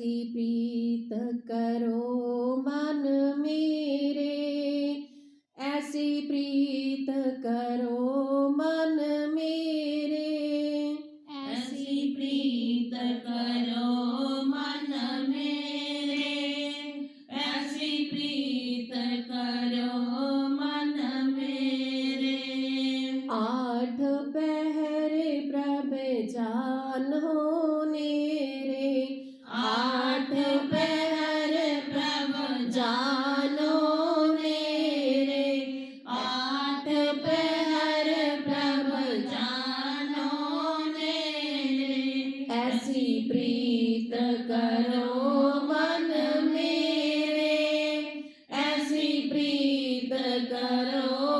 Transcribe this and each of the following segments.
ऐसी प्रीत करो मन मेरे। ऐसी प्रीत करो मन मेरे। ऐसी प्रीत करो मन मेरे। ऐसी प्रीत करो मन मेरे। आठ पहरे प्रभ जानो जानो नेरे आठ प्रभ जानो मेरे। ऐसी प्रीत करो मन मेरे। ऐसी प्रीत करो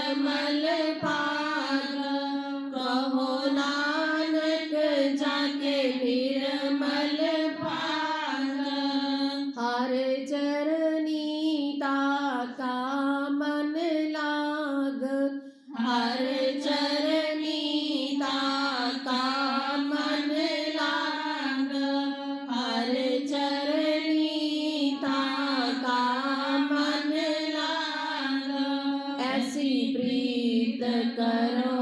निर्मल पाग कहो नानक जाके निर्मल पाग हर चरनी ताका मन लाग। हर मन